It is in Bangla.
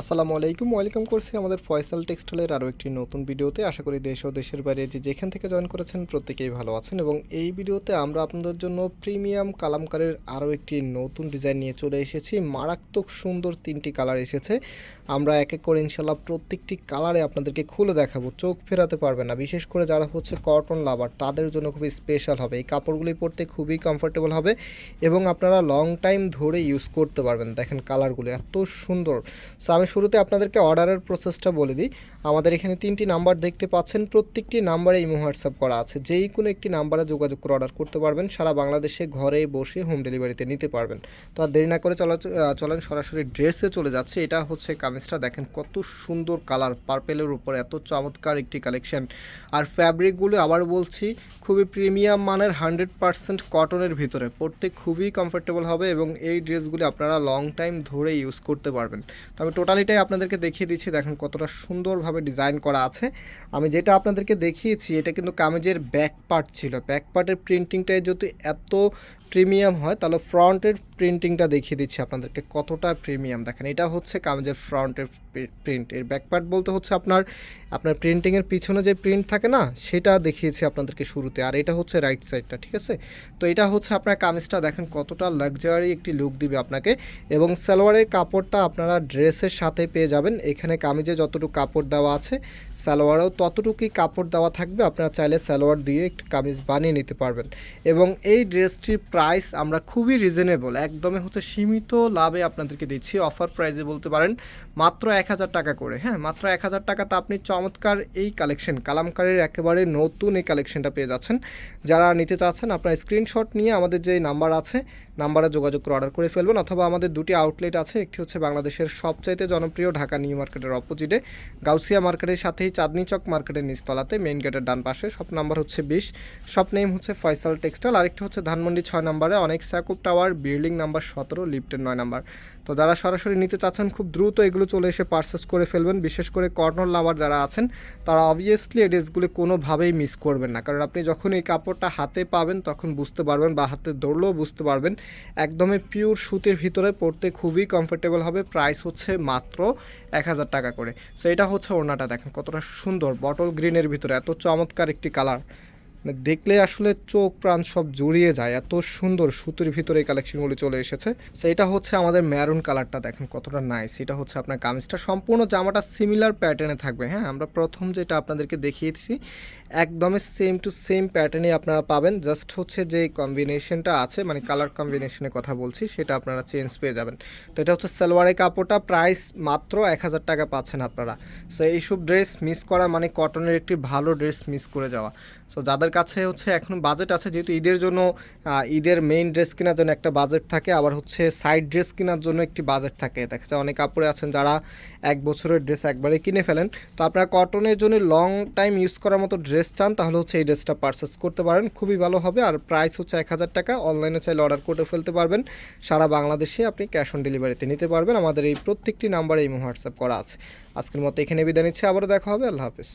আসসালামু আলাইকুম ওয়েলকাম করছি আমাদের ফয়সাল টেক্সটাইলের আরও একটি নতুন ভিডিওতে। আশা করি দেশ ও দেশের বাইরে যে যেখান থেকে জয়েন করেছেন প্রত্যেকেই ভালো আছেন এবং এই ভিডিওতে আমরা আপনাদের জন্য প্রিমিয়াম কালামকারের আরও একটি নতুন ডিজাইন নিয়ে চলে এসেছি। মারাত্মক সুন্দর তিনটি কালার এসেছে। আমরা এক এক করে ইনশাল্লাহ প্রত্যেকটি কালারে আপনাদেরকে খুলে দেখাবো। চোখ ফেরাতে পারবে না, বিশেষ করে যারা হচ্ছে কটন লাভার তাদের জন্য খুবই স্পেশাল হবে। এই কাপড়গুলি পরতে খুবই কমফোর্টেবল হবে এবং আপনারা লং টাইম ধরে ইউজ করতে পারবেন। দেখেন কালারগুলো এত সুন্দর। সো আমি শুরুতে আপনাদেরকে অর্ডারের প্রসেসটা বলে দিই। আমাদের এখানে তিনটি নাম্বার দেখতে পাচ্ছেন। প্রত্যেকটি নাম্বারে ইমো হোয়াটসঅ্যাপ করা আছে। যেই কোনো একটি নাম্বারে যোগাযোগ করে অর্ডার করতে পারবেন। সারা বাংলাদেশে ঘরে বসে হোম ডেলিভারিতে নিতে পারবেন। তো আর দেরি না করে চলা চলেন সরাসরি ড্রেসে চলে যাচ্ছে। এটা হচ্ছে কামিজটা। দেখেন কত সুন্দর কালার। পার্পেলের উপর এত চমৎকার একটি কালেকশন। আর ফ্যাব্রিকগুলো আবার বলছি, খুবই প্রিমিয়াম মানের হান্ড্রেড পার্সেন্ট কটনের ভিতরে। পড়তে খুবই কমফোর্টেবল হবে এবং এই ড্রেসগুলি আপনারা লং টাইম ধরে ইউজ করতে পারবেন। তো আমি টোটালিটাই আপনাদেরকে দেখিয়ে দিচ্ছি। দেখেন কতটা সুন্দরভাবে ডিজাইন করা আছে। আমি যেটা আপনাদেরকে দেখিয়েছি, এটা কিন্তু কামেজের ব্যাক পার্ট ছিল। ব্যাক পার্টের প্রিন্টিংটাই যদি এত প্রিমিয়াম হয়, তাহলে ফ্রন্টের প্রিন্টিংটা দেখিয়ে দিচ্ছি আপনাদেরকে। কতটা প্রিমিয়াম? দেখেন, এটা হচ্ছে কামিজের ফ্রন্টের প্রিন্ট। এর ব্যাকপার্ট বলতে হচ্ছে আপনার আপনার প্রিন্টিংয়ের পিছনে যে প্রিন্ট থাকে না, সেটা দেখিয়েছি আপনাদেরকে শুরুতে। আর এটা হচ্ছে রাইট সাইডটা ঠিক আছে? তো এটা হচ্ছে আপনার কামিজটা। দেখেন, কতটা লাক্সারি একটি লুক দিবে আপনাকে। এবং সালোয়ারের কাপড়টা আপনারা ড্রেসের সাথে পেয়ে যাবেন। এখানে কামিজে যতটুকু কাপড় দেওয়া আছে, সালোয়ারেও ততটুকুই কাপড় দেওয়া থাকবে। আপনারা চাইলে সালোয়ার দিয়ে একটু কামিজ বানিয়ে নিতে পারবেন। এবং এই ড্রেসটির প্রাইস আমরা খুবই রিজনেবল একদমই হচ্ছে সীমিত লাভে আপনাদেরকে দিচ্ছি। অফার প্রাইসে বলতে পারেন মাত্র এক হাজার টাকা করে হ্যাঁ মাত্র এক হাজার টাকাতে আপনি চমৎকার এই কালেকশন কালামকারের একেবারে নতুন এই কালেকশনটা পেয়ে যাচ্ছেন। যারা নিতে চাচ্ছেন, আপনার স্ক্রিনশট নিয়ে আমাদের যে নাম্বার আছে নাম্বারে যোগাযোগ করে অর্ডার করে ফেলবেন, অথবা আমাদের দুটি আউটলেট আছে, একটি হচ্ছে বাংলাদেশের সবচাইতে জনপ্রিয় ঢাকা নিউ মার্কেটের অপোজিটে গাউসিয়া মার্কেটের সাথেই চাঁদনি চক মার্কেটের নিচতলাতে মেইন গেটের ডান পাশে শপ নাম্বার হচ্ছে বিশ শপ নেম হচ্ছে ফয়সাল টেক্সটাইল আরেকটি হচ্ছে ধানমন্ডি ছয় নম্বরে, অনেক স্যাকুপ টাওয়ার, বিল্ডিং নাম্বার সতেরো, লিফটের নয় নাম্বার। তো যারা সরাসরি নিতে চাচ্ছেন, খুব দ্রুত এগুলো চলে এসে পারচেস করে ফেলবেন। বিশেষ করে কর্নর লাভার যারা আছেন, তারা অবভিয়াসলি এই ড্রেসগুলি কোনোভাবেই মিস করবেন না। কারণ আপনি যখন এই কাপড়টা হাতে পাবেন, তখন বুঝতে পারবেন বা হাতে ধরলেও বুঝতে পারবেন, একদমই পিওর সুতির ভিতরে পরতে খুবই কমফোর্টেবল হবে। প্রাইস হচ্ছে মাত্র এক হাজার টাকা করে। সো এটা হচ্ছে ওড়নাটা দেখেন কতটা সুন্দর বটল গ্রিনের ভিতরে, এত চমৎকার একটি কালার মানে দেখলে আসলে চোখ প্রাণ সব জড়িয়ে যায়। এত সুন্দর সুতির ভিতরে এই কালেকশনগুলি চলে এসেছে। সো এটা হচ্ছে আমাদের ম্যারুন কালারটা দেখেন কতটা নাইস এটা হচ্ছে আপনার কামিজটা সম্পূর্ণ জামাটা সিমিলার প্যাটার্নে থাকবে। হ্যাঁ আমরা প্রথম যেটা আপনাদেরকে দেখিয়েছি একদমই সেম টু সেম প্যাটার্নে আপনারা পাবেন। জাস্ট হচ্ছে যে কম্বিনেশনটা আছে মানে কালার কম্বিনেশনের কথা বলছি, সেটা আপনারা চেঞ্জ পেয়ে যাবেন। তো এটা হচ্ছে সালোয়ারের কাপড়টা প্রাইস মাত্র এক হাজার টাকা পাচ্ছেন আপনারা। সো এইসব ড্রেস মিস করা মানে কটনের একটি ভালো ড্রেস মিস করে যাওয়া। সো যাদের কাছে হচ্ছে এখন বাজেট আছে, যেহেতু ঈদের জন্য ঈদের মেইন ড্রেস কেনার জন্য একটা বাজেট থাকে, আবার হচ্ছে সাইড ড্রেস কেনার জন্য একটি বাজেট থাকে। দেখা যায় অনেক কাপড়ে আছেন যারা এক বছরের ড্রেস একবারে কিনে ফেলেন। তো আপনারা কটনের জন্য লং টাইম ইউজ করার মতো ড্রেস চান, তাহলে হচ্ছে এই ড্রেসটা পারচেস করতে পারেন। খুবই ভালো হবে। আর প্রাইস হচ্ছে এক হাজার টাকা। অনলাইনে চাইলে অর্ডার করে ফেলতে পারবেন। সারা বাংলাদেশে আপনি ক্যাশ অন ডেলিভারিতে নিতে পারবেন। আমাদের এই প্রত্যেকটি নাম্বারে এই হোয়াটসঅ্যাপ করা আছে। আজকের মতো এখানে বিদায় নিচ্ছে। আবারও দেখা হবে। আল্লাহ হাফিজ।